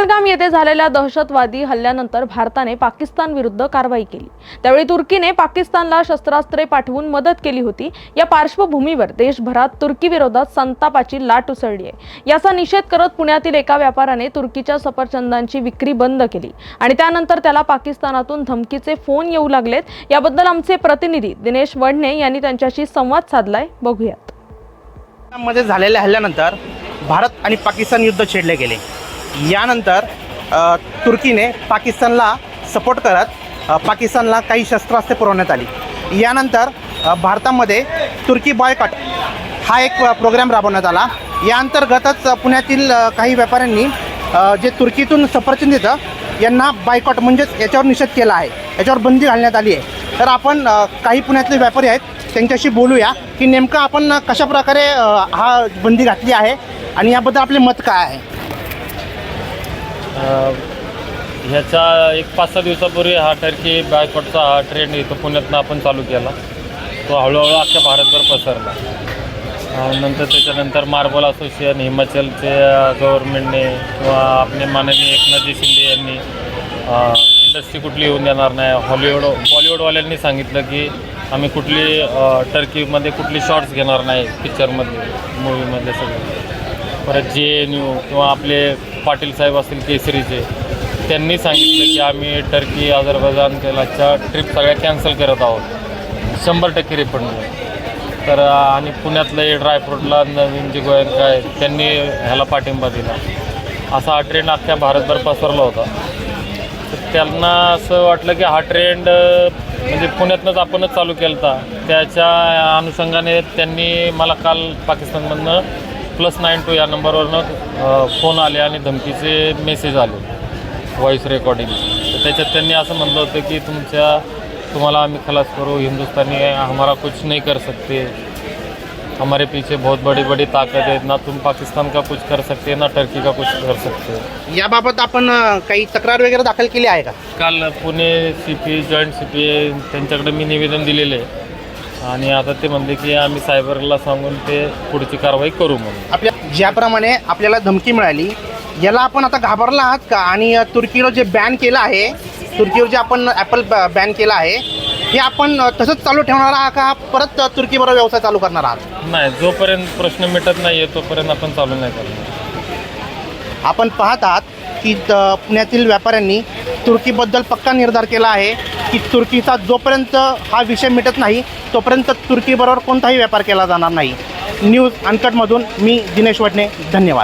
पहलगाम येथे झालेल्या दहशतवादी हल्ल्यानंतर भारताने पाकिस्तान विरुद्ध कारवाई केली. त्यावेळी तुर्कीने पाकिस्तानला शस्त्रास्त्रे पाठवून मदत केली होती. या पार्श्वभूमीवर देशभरात तुर्की विरोधात संतापाची लाट उसळली आहे. याचा निषेध करत पुण्यातील एका व्यापाऱ्याने तुर्कीच्या सफरचंदांची विक्री बंद केली आणि त्यानंतर त्याला पाकिस्तानातून धमकीचे फोन येऊ लागलेत. याबद्दल आमचे प्रतिनिधी दिनेश वडणे यांनी त्यांच्याशी संवाद साधलाय. बघूयात. मध्ये झालेल्या हल्ल्यानंतर भारत आणि पाकिस्तान युद्ध छेडले गेले. यानंतर तुर्कीने पाकिस्तानला सपोर्ट करत पाकिस्तानला काही शस्त्रास्त्रे पुरवण्यात आली. यानंतर भारतामध्ये तुर्की बॉयकॉट हा एक प्रोग्राम राबवण्यात आला. या अंतर्गतच पुण्यातील काही व्यापाऱ्यांनी जे तुर्कीतून सफरचंद येतं यांना बायकॉट म्हणजेच याच्यावर निषेध केला आहे. याच्यावर बंदी घालण्यात आली आहे. तर आपण काही पुण्यातले व्यापारी आहेत त्यांच्याशी बोलूया की नेमकं आपण कशा प्रकारे हा बंदी घातली आहे आणि याबद्दल आपले मत काय आहे? ह्याचा ह्याच्या एक पाच सहा दिवसापूर्वी हा टर्की बायकॉटचा हा ट्रेंड इथं पुण्यातनं आपण चालू केला. तो हळूहळू अख्ख्या भारतभर पसरला. नंतर त्याच्यानंतर मार्बल असोसिएशन हिमाचलचे गव्हर्नमेंटने किंवा आपले माननीय एकनाथजी शिंदे यांनी इंडस्ट्री कुठली येऊन देणार नाही. हॉलिवूड बॉलिवूडवाल्यांनी सांगितलं की आम्ही कुठली टर्कीमध्ये कुठली शॉर्ट्स घेणार नाही पिक्चरमध्ये मूवीमध्ये सगळे. परत जे एन यू किंवा आपले पाटील साहेब असतील केसरीचे त्यांनी सांगितलं की आम्ही टर्की अझरबैजान तेलाच्या ट्रिप सगळ्या कॅन्सल करत आहोत. शंभर टक्के रिफंड तर आणि पुण्यातलं हे ड्रायफ्रूटला नवीन जे गोयंका आहे त्यांनी ह्याला पाठिंबा दिला. असा हा ट्रेंड अख्ख्या भारतभर पसरला होता. तर त्यांना असं वाटलं की हा ट्रेंड म्हणजे पुण्यातनंच आपणच चालू केला होता त्याच्या अनुषंगाने त्यांनी मला काल पाकिस्तानमधनं प्लस नाईन टू या नंबरवरनं फोन आले आणि धमकीचे मेसेज आले व्हॉईस रेकॉर्डिंग तर त्याच्यात त्यांनी असं म्हणलं होतं की तुमच्या तुम्हाला आम्ही खलास करू हिंदुस्तानी हमारा कुछ नहीं कर सकते. हमारे पीछे बहुत बड़ी बड़ी ताकत है ना तुम पाकिस्तान का कुछ कर सकते ना टर्की का कुछ कर सकते. याबाबत आपण अ, काही तक्रार वगैरे दाखल केली आहे का? काल Pune C P joint C P त्यांच्याकडे मी निवेदन दिलेले आहे. आणि आता ते म्हणले की आम्ही सायबरला सांगून ते पुढची कारवाई करू म्हणून. आपल्या ज्याप्रमाणे आपल्याला धमकी मिळाली याला आपण आता घाबरला आहात का? आणि अ, तुर्कीवर जे बॅन केलं आहे तुर्कीवर जे आपण ॲपल बॅन केलं आहे हे आपण अ, तसंच चालू ठेवणार आहात का? परत अ, तुर्कीबरोबर व्यवसाय चालू करणार आहात? नाही जोपर्यंत प्रश्न मिटत नाही आहे तोपर्यंत आपण चालू नाही करणार. आपण पाहत आहात की पुण्यातील व्यापाऱ्यांनी तुर्कीबद्दल पक्का निर्धार केला आहे की तुर्कीचा जोपर्यंत हा विषय मिटत नाही तोपर्यंत तुर्कीबरोबर कोणताही व्यापार केला जाणार नाही. न्यूज अनकटमधून मी दिनेश वडणे धन्यवाद.